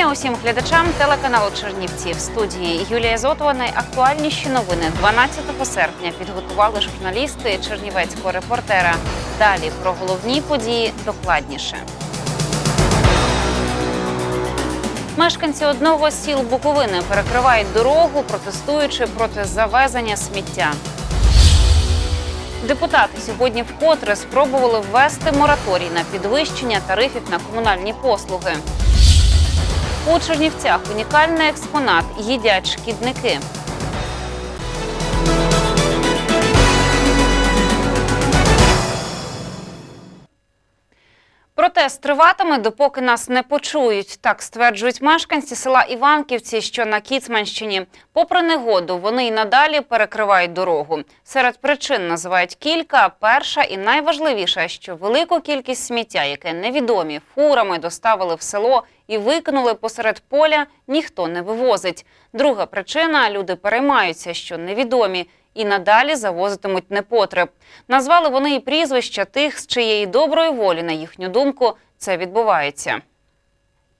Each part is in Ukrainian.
Мої усім глядачам телеканалу Чернівці. В студії Юлія Зотова. Найактуальніші новини 12 серпня підготували журналісти Чернівецького репортера. Далі про головні події докладніше. Мешканці одного з сіл Буковини перекривають дорогу, протестуючи проти завезення сміття. Депутати сьогодні вкотре спробували ввести мораторій на підвищення тарифів на комунальні послуги. У Чернівцях унікальний експонат їдять шкідники. Протест триватиме, допоки нас не почують. Так стверджують мешканці села Іванківці, що на Кіцманщині. Попри негоду, вони й надалі перекривають дорогу. Серед причин називають кілька. Перша і найважливіша, що велику кількість сміття, яке невідомі фурами доставили в село і викинули посеред поля, ніхто не вивозить. Друга причина люди переймаються, що невідомі і надалі завозитимуть непотреб. Назвали вони і прізвища тих, з чиєї доброї волі, на їхню думку, це відбувається.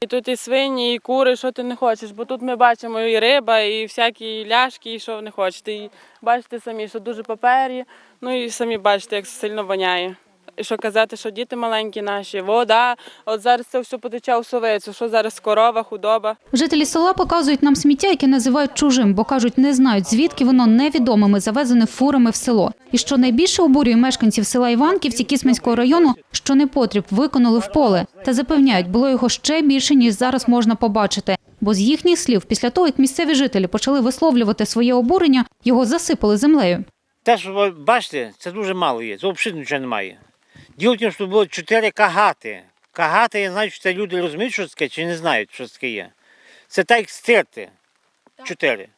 І тут і свині, і кури, що ти не хочеш, бо тут ми бачимо і риба, і всякі ляшки, і що не хочете. І бачите самі, що дуже папері, ну і самі бачите, як сильно воняє. І що казати, що діти маленькі наші, вода, от зараз це все потече у совицю, що зараз корова, худоба. Жителі села показують нам сміття, яке називають чужим, бо кажуть, не знають, звідки воно невідомими завезене фурами в село. І що найбільше обурює мешканців села Іванківці Кісменського району, що непотріб виконали в поле. Та запевняють, було його ще більше, ніж зараз можна побачити. Бо з їхніх слів, після того, як місцеві жителі почали висловлювати своє обурення, його засипали землею. Те, що ви бачите, це дуже мало є. Це взагалі нічого немає. Діло в тім, що було чотири кагати. Кагати, я знаю, що це люди розуміють, що це таке, чи не знають, що це таке є. Це так як стерти. Чотири.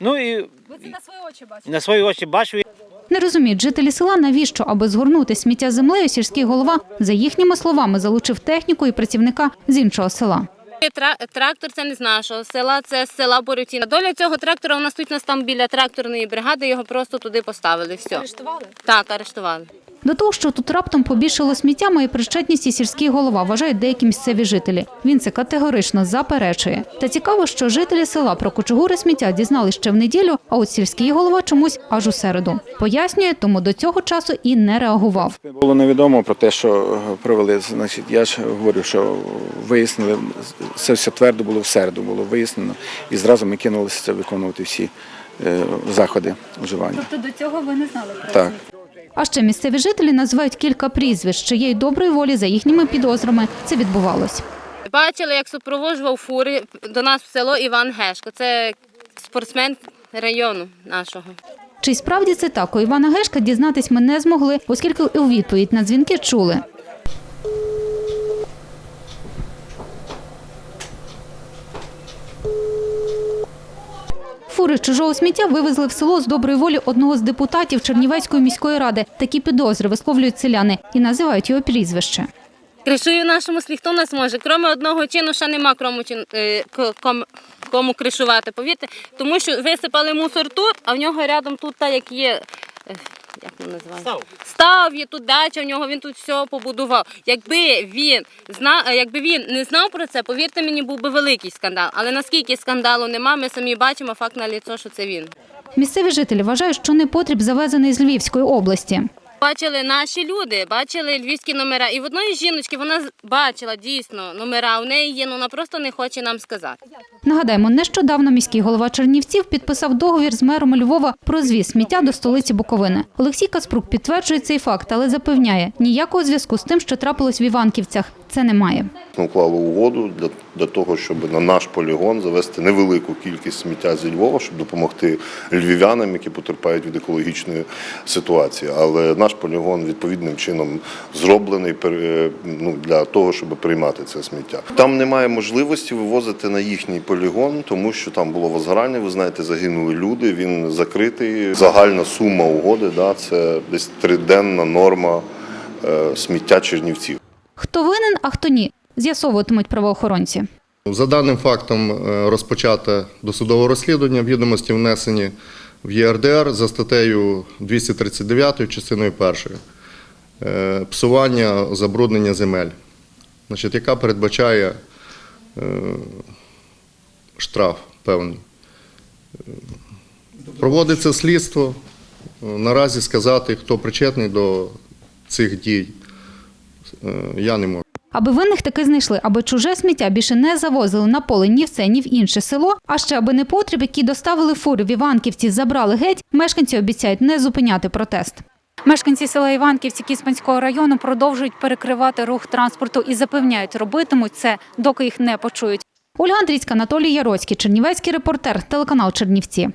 Ну і Ви це на свої очі бачите? на свої очі бачив. Не розуміють жителі села, навіщо, аби згорнути сміття землею, сільський голова, за їхніми словами, залучив техніку і працівника з іншого села. Тра- Трактор це не з нашого села, це з села Борютіна. Доля цього трактора у нас тут у нас там біля тракторної бригади, його просто туди поставили. Все. Арештували? Так, арештували. До того, що тут раптом побільшало сміття, має причетність і сільський голова, вважають деякі місцеві жителі. Він це категорично заперечує. Та цікаво, що жителі села про кучугури сміття дізнали ще в неділю, а от сільський голова чомусь аж у середу. Пояснює, тому до цього часу і не реагував. Було невідомо про те, що е, провели. Значить, я ж говорю, що вияснили, це все твердо було в середу, було вияснено, і зразу ми кинулися це виконувати всі е, заходи вживання. Тобто до цього ви не знали про Так. А ще місцеві жителі називають кілька прізвищ, чиєї доброї волі за їхніми підозрами це відбувалось. Бачили, як супроводжував фури до нас в село Іван Гешко. Це спортсмен району нашого. Чи справді це так? У Івана Гешка дізнатись ми не змогли, оскільки у відповідь на дзвінки чули. Фури чужого сміття вивезли в село з доброї волі одного з депутатів Чернівецької міської ради. Такі підозри висловлюють селяни і називають його прізвище. Кришую нашому сліхто нас може? Кроме одного чину, ще нема крому чин- кому, кому кришувати, повірте. Тому що висипали мусор тут, а в нього рядом тут, та, як є, е, як воно називається? Став. Став, є тут дача, в нього він тут все побудував. Якби він зна, якби він не знав про це, повірте мені, був би великий скандал. Але наскільки скандалу нема, ми самі бачимо факт на ліцо, що це він. Місцеві жителі вважають, що непотріб завезений з Львівської області. Бачили наші люди, бачили львівські номера. І в одної жіночки вона бачила дійсно номера. У неї є, ну вона просто не хоче нам сказати. Нагадаємо, нещодавно міський голова Чернівців підписав договір з мером Львова про звіз сміття до столиці Буковини. Олексій Каспрук підтверджує цей факт, але запевняє, ніякого зв'язку з тим, що трапилось в Іванківцях, це немає. Ми уклали угоду для, того, щоб на наш полігон завести невелику кількість сміття зі Львова, щоб допомогти львів'янам, які потерпають від екологічної ситуації. Але наш полігон відповідним чином зроблений ну, для того, щоб приймати це сміття. Там немає можливості вивозити на їхній полігон, тому що там було возгорання. Ви знаєте, загинули люди. Він закритий. Загальна сума угоди да, це десь триденна норма е, сміття Чернівців. Хто винен, а хто ні, з'ясовуватимуть правоохоронці. За даним фактом е, розпочато досудове розслідування, відомості внесені в ЄРДР за статтею 239 частиною 1 е, псування, забруднення земель, значить, яка передбачає штраф певний. Проводиться слідство. Наразі сказати, хто причетний до цих дій, е, я не можу. Аби винних таки знайшли, аби чуже сміття більше не завозили на поле ні в це, ні в інше село. А ще аби непотріб, які доставили фури в Іванківці, забрали геть. Мешканці обіцяють не зупиняти протест. Мешканці села Іванківці Кіцманського району продовжують перекривати рух транспорту і запевняють, робитимуть це, доки їх не почують. Ольга Андрійська, Анатолій Яроцький, Чернівецький репортер, телеканал Чернівці.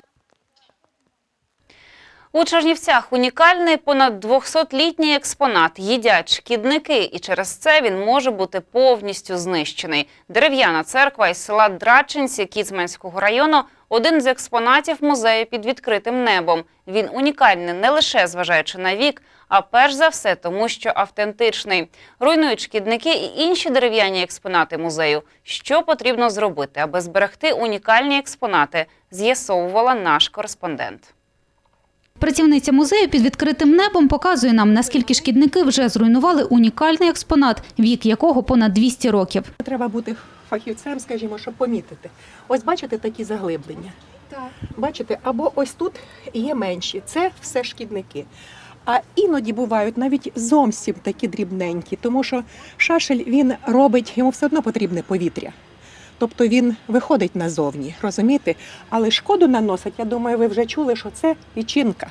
У Чернівцях унікальний понад 200-літній експонат їдять шкідники, і через це він може бути повністю знищений. Дерев'яна церква із села Драчинці Кіцманського району один з експонатів музею під відкритим небом. Він унікальний не лише зважаючи на вік, а перш за все тому, що автентичний. Руйнують шкідники і інші дерев'яні експонати музею. Що потрібно зробити, аби зберегти унікальні експонати, з'ясовувала наш кореспондент. Працівниця музею під відкритим небом показує нам, наскільки шкідники вже зруйнували унікальний експонат, вік якого понад 200 років. Треба бути фахівцем, скажімо, щоб помітити. Ось бачите такі заглиблення. Так. Бачите, або ось тут є менші. Це все шкідники. А іноді бувають навіть зовсім такі дрібненькі, тому що шашель він робить, йому все одно потрібне повітря. Тобто він виходить назовні, розумієте? Але шкоду наносить, я думаю, ви вже чули, що це лічинка.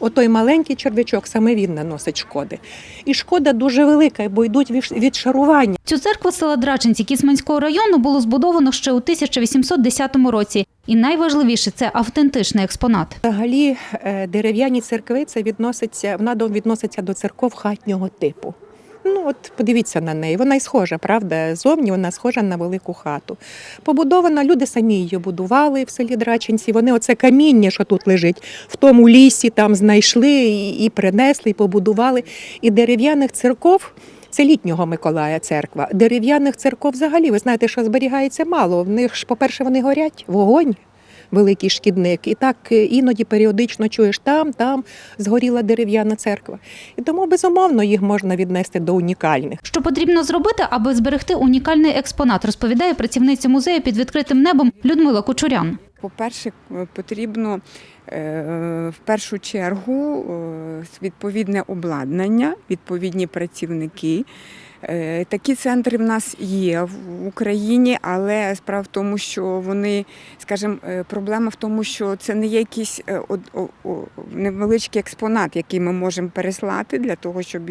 Отой маленький червячок, саме він наносить шкоди. І шкода дуже велика, бо йдуть від- відшарування. Цю церкву села Драчинці Кісманського району було збудовано ще у 1810 році. І найважливіше – це автентичний експонат. Взагалі е, дерев'яні церкви це відноситься, вона відноситься до церков хатнього типу. Ну от подивіться на неї. Вона й схожа, правда? Зовні вона схожа на велику хату. Побудована, люди самі її будували в селі Драчинці. Вони оце каміння, що тут лежить, в тому лісі там знайшли і принесли, і побудували. І дерев'яних церков. Це літнього Миколая церква. Дерев'яних церков взагалі, ви знаєте, що зберігається мало. В них ж, по-перше, вони горять, вогонь великий шкідник. І так е, іноді періодично чуєш там, там згоріла дерев'яна церква. І тому безумовно їх можна віднести до унікальних. Що потрібно зробити, аби зберегти унікальний експонат, розповідає працівниця музею під відкритим небом Людмила Кучурян. По-перше, потрібно е, в першу чергу е, відповідне обладнання, відповідні працівники. Е, Такі центри в нас є в Україні, але справа в тому, що вони, скажімо, е, проблема в тому, що це не є якийсь е, невеличкий експонат, який ми можемо переслати для того, щоб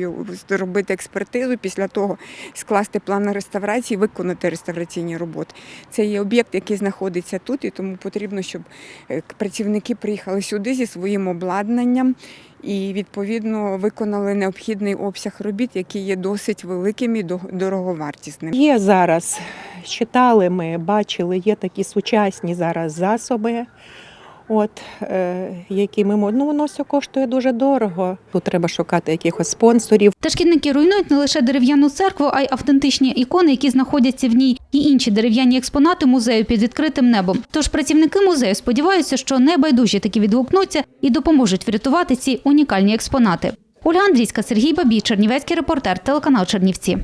зробити експертизу, після того скласти план реставрації, виконати реставраційні роботи. Це є об'єкт, який знаходиться тут, і тому потрібно, щоб працівники приїхали сюди зі своїм обладнанням і відповідно виконали необхідний обсяг робіт, який є досить великим і дороговартісним. Є зараз, читали ми, бачили, є такі сучасні зараз засоби. От, е, які ми ну воно все коштує дуже дорого. Тут треба шукати якихось спонсорів. Та шкідники руйнують не лише дерев'яну церкву, а й автентичні ікони, які знаходяться в ній, і інші дерев'яні експонати музею під відкритим небом. Тож працівники музею сподіваються, що небайдужі таки відгукнуться і допоможуть врятувати ці унікальні експонати. Ольга Андрійська, Сергій Бабій, Чернівецький репортер, телеканал Чернівці.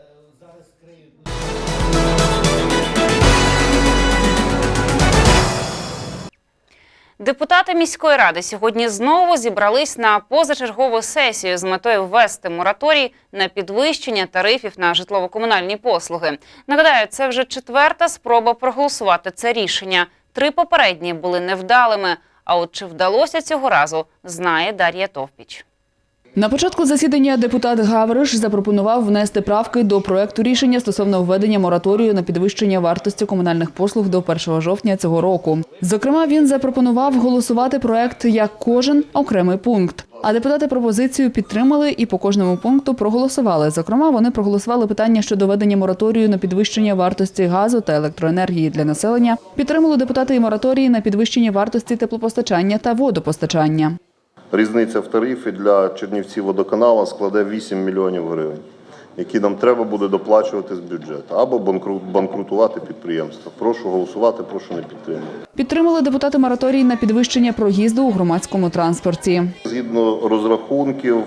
Депутати міської ради сьогодні знову зібрались на позачергову сесію з метою ввести мораторій на підвищення тарифів на житлово-комунальні послуги. Нагадаю, це вже четверта спроба проголосувати це рішення. Три попередні були невдалими. А от чи вдалося цього разу, знає Дар'я Товпіч. На початку засідання депутат Гавриш запропонував внести правки до проекту рішення стосовно введення мораторію на підвищення вартості комунальних послуг до 1 жовтня цього року. Зокрема, він запропонував голосувати проект як кожен окремий пункт. А депутати пропозицію підтримали і по кожному пункту проголосували. Зокрема, вони проголосували питання щодо введення мораторію на підвищення вартості газу та електроенергії для населення. Підтримали депутати і мораторії на підвищення вартості теплопостачання та водопостачання. Різниця в тарифі для Чернівців водоканала складе 8 мільйонів гривень, які нам треба буде доплачувати з бюджету або банкрут, банкрутувати підприємства. Прошу голосувати, прошу не підтримувати. Підтримали депутати мораторій на підвищення проїзду у громадському транспорті. Згідно розрахунків,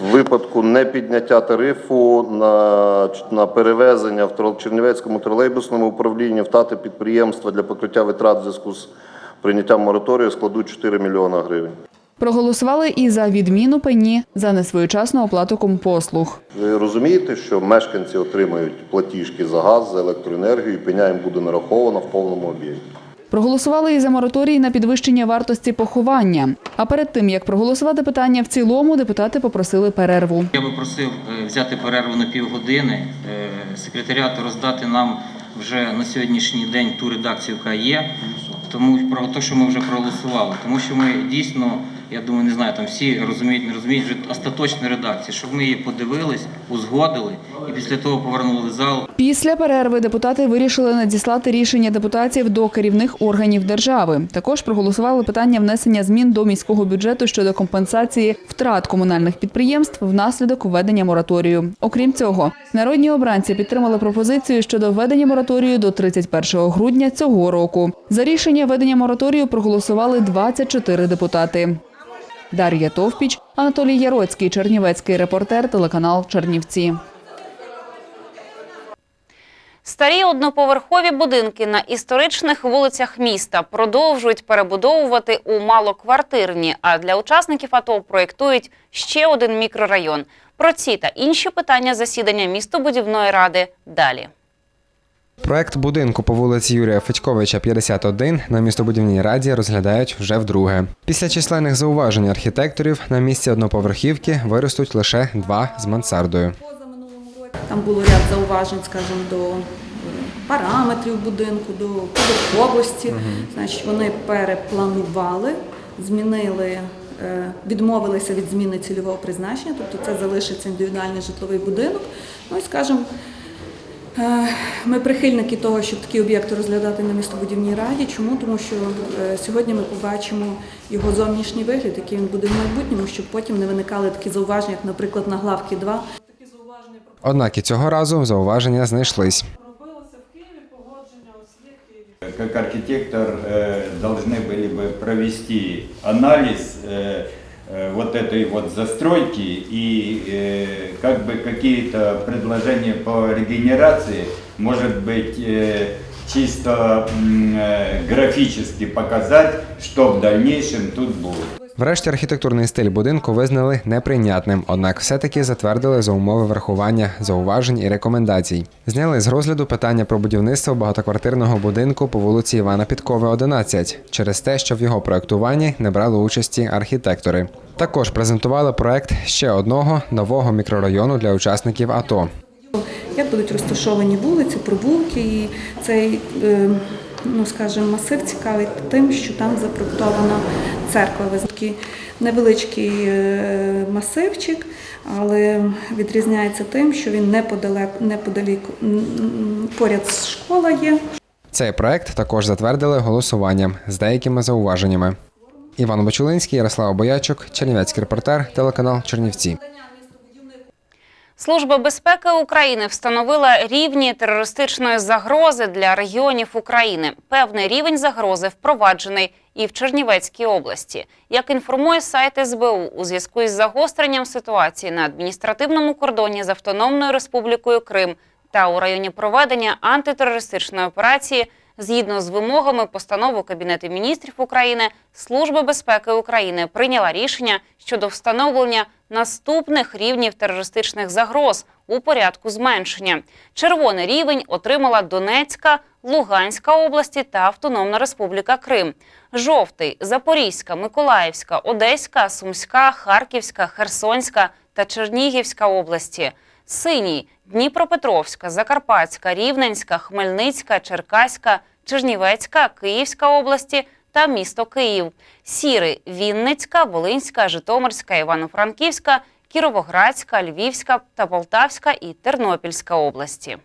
в випадку непідняття тарифу на, на перевезення в Чернівецькому тролейбусному управлінні втрати підприємства для покриття витрат в зв'язку з прийняттям мораторію складуть 4 мільйона гривень. Проголосували і за відміну пені за несвоєчасну оплату компослуг. Ви розумієте, що мешканці отримають платіжки за газ, за електроенергію, і пеня їм буде нарахована в повному об'ємі. Проголосували і за мораторій на підвищення вартості поховання. А перед тим як проголосувати питання в цілому, депутати попросили перерву. Я би просив е, взяти перерву на півгодини, е, секретаріату роздати нам вже на сьогоднішній день ту редакцію, яка є, тому про те, що ми вже проголосували. Тому що ми дійсно, я думаю, не знаю, там всі розуміють, не розуміють вже остаточну редакції, щоб ми її подивились, узгодили і після того повернули в зал. Після перерви депутати вирішили надіслати рішення депутатів до керівних органів держави. Також проголосували питання внесення змін до міського бюджету щодо компенсації втрат комунальних підприємств внаслідок введення мораторію. Окрім цього, народні обранці підтримали пропозицію щодо введення мораторію до 31 грудня цього року. За рішення введення мораторію проголосували 24 депутати. Дар'я Товпіч, Анатолій Яроцький, Чернівецький репортер, телеканал Чернівці. Старі одноповерхові будинки на історичних вулицях міста продовжують перебудовувати у малоквартирні, а для учасників АТО проєктують ще один мікрорайон. Про ці та інші питання засідання містобудівної ради далі. Проект будинку по вулиці Юрія Федьковича, 51 на містобудівній раді розглядають вже вдруге. Після численних зауважень архітекторів на місці одноповерхівки виростуть лише два з мансардою. Там було ряд зауважень, скажімо, до е, параметрів будинку, до поверховості. Значить, вони перепланували, змінили, е, відмовилися від зміни цільового призначення, тобто це залишиться індивідуальний житловий будинок. Ну і скажімо, е, ми прихильники того, щоб такі об'єкти розглядати на містобудівній раді. Чому? Тому що сьогодні ми побачимо його зовнішній вигляд, який він буде в майбутньому, щоб потім не виникали такі зауваження, як, наприклад, на главки 2. Однак і цього разу зауваження знайшлись. Как архитектор э, должны были бы провести анализ э, э, вот этой вот застройки и э, как бы какие-то предложения по регенерации, может быть, э, чисто м, э, графически показать, что в дальнейшем тут будет. Врешті архітектурний стиль будинку визнали неприйнятним, однак все-таки затвердили за умови врахування зауважень і рекомендацій. Зняли з розгляду питання про будівництво багатоквартирного будинку по вулиці Івана Підкови, 11, через те, що в його проектуванні не брали участі архітектори. Також презентували проект ще одного нового мікрорайону для учасників АТО. Як будуть розташовані вулиці, провулки, і цей, е, ну скажімо, масив цікавий тим, що там запроектована церква. Такий невеличкий е, масивчик, але відрізняється тим, що він неподалек, неподалік поряд з школа є. Цей проект також затвердили голосуванням з деякими зауваженнями. Іван Бочулинський, Ярослав Боячок, Чернівецький репортер, телеканал Чернівці. Служба безпеки України встановила рівні терористичної загрози для регіонів України. Певний рівень загрози впроваджений і в Чернівецькій області. Як інформує сайт СБУ, у зв'язку із загостренням ситуації на адміністративному кордоні з Автономною Республікою Крим та у районі проведення антитерористичної операції Згідно з вимогами постанови Кабінету міністрів України, Служба безпеки України прийняла рішення щодо встановлення наступних рівнів терористичних загроз у порядку зменшення. Червоний рівень отримала Донецька, Луганська області та Автономна Республіка Крим. Жовтий Запорізька, Миколаївська, Одеська, Сумська, Харківська, Херсонська та Чернігівська області. Синій Дніпропетровська, Закарпатська, Рівненська, Хмельницька, Черкаська, Чернівецька, Київська області та місто Київ. Сірий Вінницька, Волинська, Житомирська, Івано-Франківська, Кіровоградська, Львівська та Полтавська і Тернопільська області.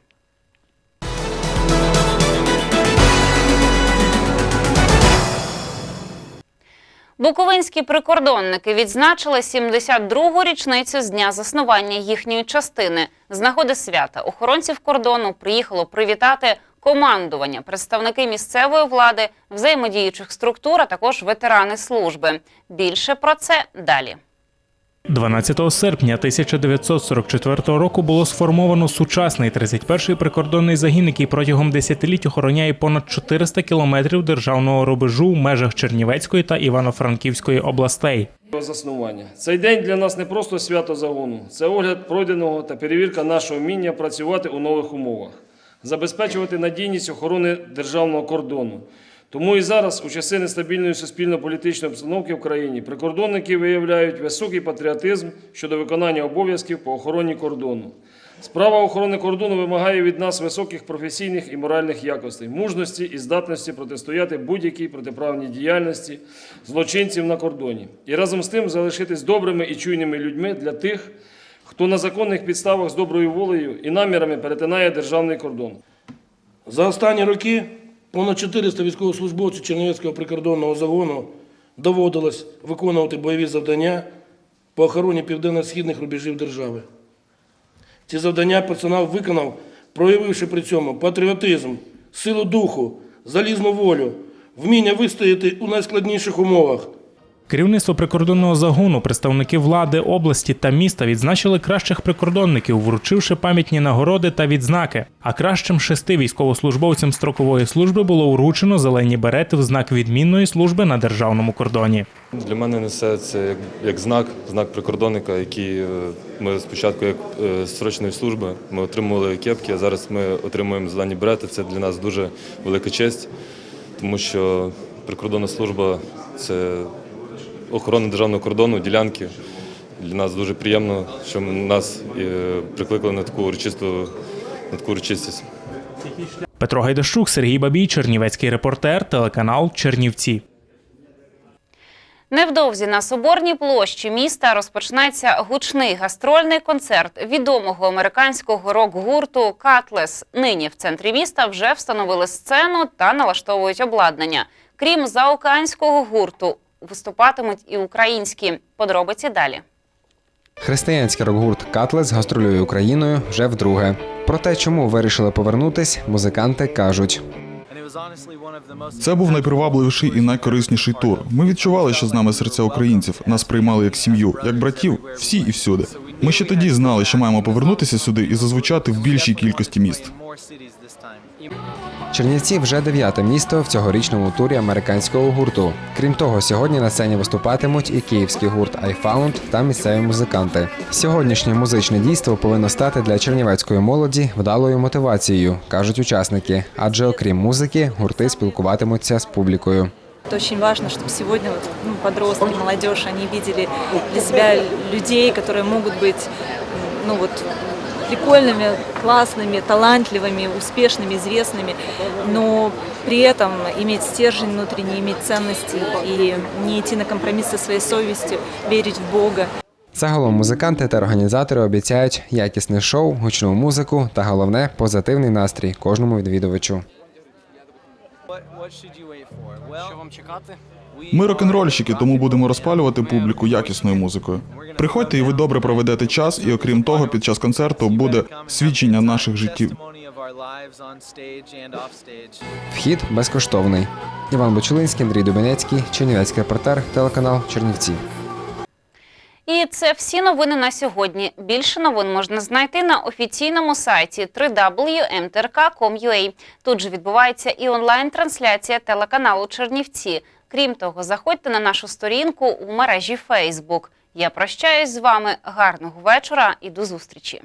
Буковинські прикордонники відзначили 72-гу річницю з дня заснування їхньої частини. З нагоди свята охоронців кордону приїхало привітати командування, представники місцевої влади, взаємодіючих структур, а також ветерани служби. Більше про це далі. 12 серпня 1944 року було сформовано сучасний 31-й прикордонний загін, який протягом десятиліть охороняє понад 400 кілометрів державного рубежу в межах Чернівецької та Івано-Франківської областей. Заснування цей день для нас не просто свято загону, це огляд пройденого та перевірка нашого вміння працювати у нових умовах, забезпечувати надійність охорони державного кордону. Тому і зараз, у часи нестабільної суспільно-політичної обстановки в країні, прикордонники виявляють високий патріотизм щодо виконання обов'язків по охороні кордону. Справа охорони кордону вимагає від нас високих професійних і моральних якостей, мужності і здатності протистояти будь-якій протиправній діяльності злочинців на кордоні і разом з тим залишитись добрими і чуйними людьми для тих, хто на законних підставах з доброю волею і намірами перетинає державний кордон. За останні роки понад 400 військовослужбовців Чернівецького прикордонного загону доводилось виконувати бойові завдання по охороні південно-східних рубежів держави. Ці завдання персонал виконав, проявивши при цьому патріотизм, силу духу, залізну волю, вміння вистояти у найскладніших умовах. Керівництво прикордонного загону, представники влади області та міста відзначили кращих прикордонників, вручивши пам'ятні нагороди та відзнаки. А кращим шести військовослужбовцям строкової служби було вручено зелені берети в знак відмінної служби на державному кордоні. Для мене несе це як, знак, знак прикордонника, який е, ми спочатку як е, срочної служби ми отримували кепки, а зараз ми отримуємо зелені берети. Це для нас дуже велика честь, тому що прикордонна служба це охорона державного кордону, ділянки. Для нас дуже приємно, що нас е, прикликали на таку урочисту на таку урочистість. Петро Гайдащук, Сергій Бабій, Чернівецький репортер, телеканал Чернівці. Невдовзі на Соборній площі міста розпочнеться гучний гастрольний концерт відомого американського рок-гурту Катлес. Нині в центрі міста вже встановили сцену та налаштовують обладнання. Крім заокеанського гурту, виступатимуть і українські. Подробиці далі. Християнський рок-гурт Катлес гастролює Україною вже вдруге. Про те, чому вирішили повернутись, музиканти кажуть. Це був найпривабливіший і найкорисніший тур. Ми відчували, що з нами серця українців. Нас приймали як сім'ю, як братів, всі і всюди. Ми ще тоді знали, що маємо повернутися сюди і зазвучати в більшій кількості міст. Чернівці вже дев'яте місто в цьогорічному турі американського гурту. Крім того, сьогодні на сцені виступатимуть і київський гурт I Found та місцеві музиканти. Сьогоднішнє музичне дійство повинно стати для чернівецької молоді вдалою мотивацією, кажуть учасники. Адже окрім музики, гурти спілкуватимуться з публікою. Это очень важно, чтобы сегодня вот, ну, подростки, молодежь, они видели для себя людей, которые могут быть ну, вот, прикольными, классными, талантливыми, успешными, известными, но при этом иметь стержень внутренний, иметь ценности и не идти на компромисс со своей совестью, верить в Бога. Загалом музиканти та організатори обіцяють якісне шоу, гучну музику та головне позитивний настрій кожному відвідувачу. Що вам чекати? Ми рок-н-рольщики, тому будемо розпалювати публіку якісною музикою. Приходьте, і ви добре проведете час. І окрім того, під час концерту буде свідчення наших життів. Вхід безкоштовний. Іван Бочулинський, Андрій Дубинецький, Чернівецький репортер, телеканал Чернівці. І це всі новини на сьогодні. Більше новин можна знайти на офіційному сайті www.mtrk.com.ua. Тут же відбувається і онлайн-трансляція телеканалу Чернівці. Крім того, заходьте на нашу сторінку у мережі Facebook. Я прощаюсь з вами. Гарного вечора і до зустрічі.